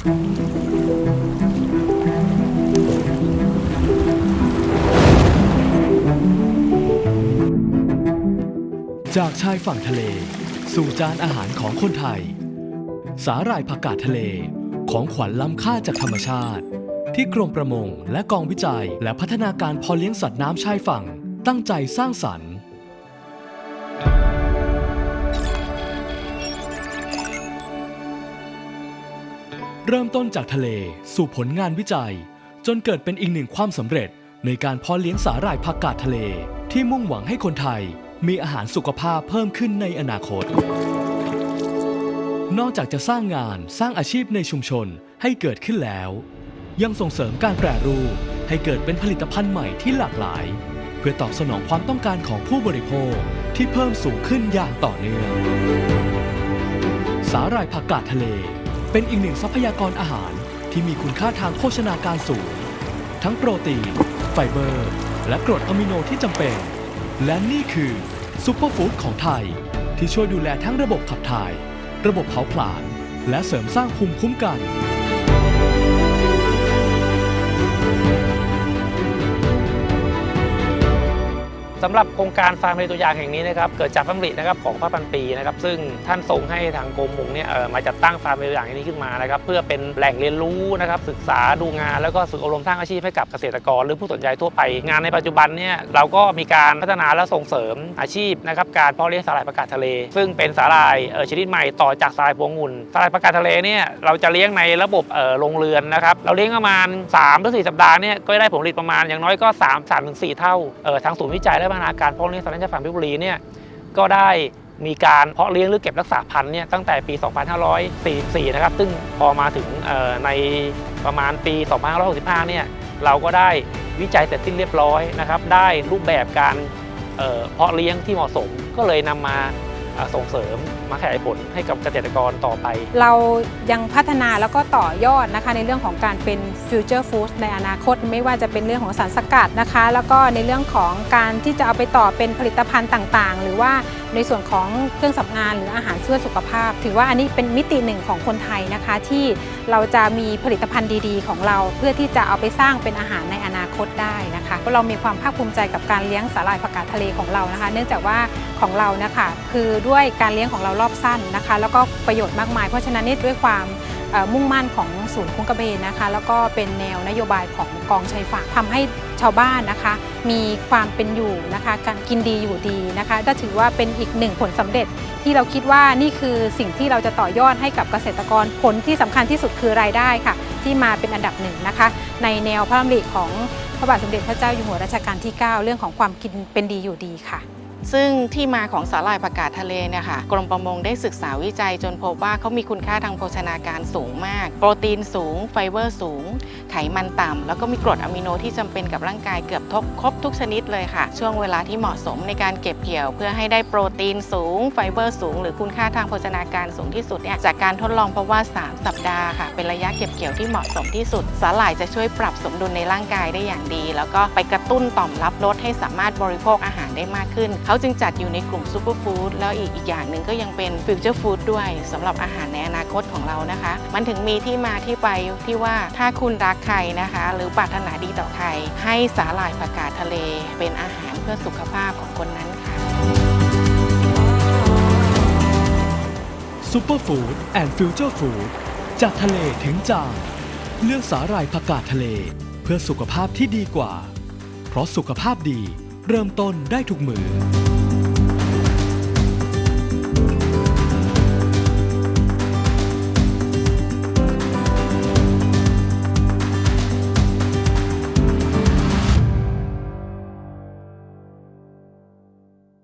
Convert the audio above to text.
จากชายฝั่งทะเล สู่จานอาหารของคนไทย สาหร่ายผักกาดทะเลของขวัญล้ำค่าจากธรรมชาติ ที่กรมประมงและกองวิจัยและพัฒนาการพอเลี้ยงสัตว์น้ำชายฝั่งตั้งใจสร้างสรรค์ เริ่มต้นจากทะเลสู่ผลงานวิจัย จนเกิดเป็นอีกหนึ่งความสำเร็จ ในการเพาะเลี้ยงสาหร่ายผักกาดทะเล ที่มุ่งหวังให้คนไทย มีอาหารสุขภาพเพิ่มขึ้นในอนาคต นอกจากจะสร้างงานสร้างอาชีพในชุมชนให้เกิดขึ้นแล้ว ยังส่งเสริมการแปรรูปให้เกิดเป็นผลิตภัณฑ์ใหม่ที่หลากหลาย เพื่อตอบสนองความต้องการของผู้บริโภคที่เพิ่มสูงขึ้นอย่างต่อเนื่อง สาหร่ายผักกาดทะเล เป็นอีกหนึ่งทรัพยากรอาหารที่มีคุณค่าทางโภชนาการสูง ทั้งโปรตีน ไฟเบอร์ และกรดอะมิโนที่จำเป็น และนี่คือซูเปอร์ฟู้ดของไทย ที่ช่วยดูแลทั้งระบบขับถ่าย ระบบเผาผลาญและเสริมสร้างภูมิคุ้มกัน สำหรับโครงการฟาร์มในตัวอย่างแห่งนี้นะครับเกิดจากพระดำรินะครับของพระพันปีนะครับซึ่งท่านทรงให้ทางกรมมงเนี่ยเอ่อมาจัดตั้งฟาร์มในตัวอย่างแห่งนี้ขึ้นมานะครับเพื่อเป็นแหล่งเรียนรู้นะครับศึกษาดูงานแล้วก็ฝึกอบรมสร้างอาชีพให้กับเกษตรกร หรือผู้สนใจทั่วไป งานในปัจจุบันเนี่ยเราก็มีการพัฒนาและส่งเสริมอาชีพนะครับการเพาะเลี้ยงสาหร่ายประกาศทะเล ซึ่งเป็นสาหร่ายชนิดใหม่ต่อจากสาหร่ายพวงองุ่นสาหร่ายประกาศทะเลเนี่ยเราจะเลี้ยงในระบบเอ่อโรงเรือนนะครับเราเลี้ยงประมาณ3-4ถึงสัปดาห์เนี่ยก็ได้ผลผลิตประมาณอย่างน้อยก็3 3ถึง4เท่าทางศูนย์วิจัยและพัฒนาการเพาะเลี้ยงสัตว์เลี้ยงฟาร์มเพชรบุรีเนี่ยก็ได้มีการเพาะเลี้ยงหรือเก็บรักษาพันธุ์เนี่ยตั้งแต่ปี 2544 นะครับ ซึ่งพอมาถึงในประมาณปี 2565 เนี่ยเราก็ได้วิจัยเสร็จสิ้นเรียบร้อยนะครับ ได้รูปแบบการเพาะเลี้ยงที่เหมาะสมก็เลยนำมา ส่งเสริมมาขยายผลให้กับเกษตรกรต่อไป เรายังพัฒนาแล้วก็ต่อยอดนะคะในเรื่องของการเป็นฟิวเจอร์ฟู้ดในอนาคต ไม่ว่าจะเป็นเรื่องของสารสกัดนะคะ แล้วก็ในเรื่องของการที่จะเอาไปต่อเป็นผลิตภัณฑ์ต่างๆ หรือว่าในส่วนของเครื่องสำอางหรืออาหารเพื่อสุขภาพ ถือว่าอันนี้เป็นมิติหนึ่งของคนไทยนะคะ ที่เราจะมีผลิตภัณฑ์ดีๆ ของเรา เพื่อที่จะเอาไปสร้างเป็นอาหารในอนาคตได้นะคะเรามีความภาคภูมิใจกับการเลี้ยงสาหร่ายผักกาดทะเลของเรานะคะ เนื่องจากว่าของเรานะคะคือด้วยการเลี้ยงของเรารอบสั้นนะคะ แล้วก็ประโยชน์มากมาย เพราะฉะนั้นนี่ด้วยความมุ่งมั่นของศูนย์คุ้งกระเบนนะคะ แล้วก็เป็นแนวนโยบายของกองชายฝั่งทำให้ชาวบ้านนะคะ มีความเป็นอยู่นะคะ การกินดีอยู่ดีนะคะก็ถือว่าเป็นอีกหนึ่งผลสำเร็จที่เราคิดว่านี่คือสิ่งที่เราจะต่อยอดให้กับเกษตรกรผลที่สำคัญที่สุดคือรายได้ค่ะ ที่มาเป็นอันดับหนึ่งนะคะ ในแนวพระดำริของพระบาทสมเด็จพระเจ้าอยู่หัวรัชกาลที่ 9 เรื่องของความกินเป็นดีอยู่ดีค่ะ ซึ่งที่มาของสาหร่ายผักกาดทะเลเนี่ยค่ะกรมประมงได้ศึกษาวิจัยจนพบว่าเขามีคุณค่าทางโภชนาการสูงมาก โปรตีนสูง ไฟเบอร์สูง ไขมันต่ำแล้วก็มีกรดอะมิโนที่จำเป็นกับร่างกายเกือบทบครบทุกชนิดเลยค่ะ ช่วงเวลาที่เหมาะสมในการเก็บเกี่ยว เพื่อให้ได้โปรตีนสูง ไฟเบอร์สูง หรือคุณค่าทางโภชนาการสูงที่สุดเนี่ยจากการทดลองเพราะว่า 3 สัปดาห์ค่ะ เป็นระยะเก็บเกี่ยวที่เหมาะสมที่สุด สาหร่ายจะช่วยปรับสมดุลในร่างกายได้อย่างดี แล้วก็ไปกระตุ้นต่อมรับรสให้สามารถบริโภคอาหารได้มากขึ้นเขาจึงจัดอยู่ในกลุ่มซูเปอร์ฟู้ดแล้วอีกอีกอย่างหนึ่งก็ยังเป็นฟิวเจอร์ฟู้ดด้วยสำหรับอาหารในอนาคตของเรานะคะ มันถึงมีที่มาที่ไปที่ว่าถ้าคุณรักใครนะคะ หรือปรารถนาดีต่อใคร ให้สาหร่ายผักกาดทะเล เป็นอาหารเพื่อสุขภาพของคนนั้นค่ะซูเปอร์ฟู้ดแอนด์ฟิวเจอร์ฟู้ดจากทะเลถึงจานเลือกสาหร่ายผักกาดทะเล เพื่อสุขภาพที่ดีกว่า เพราะสุขภาพดี เริ่มต้นได้ทุกมือ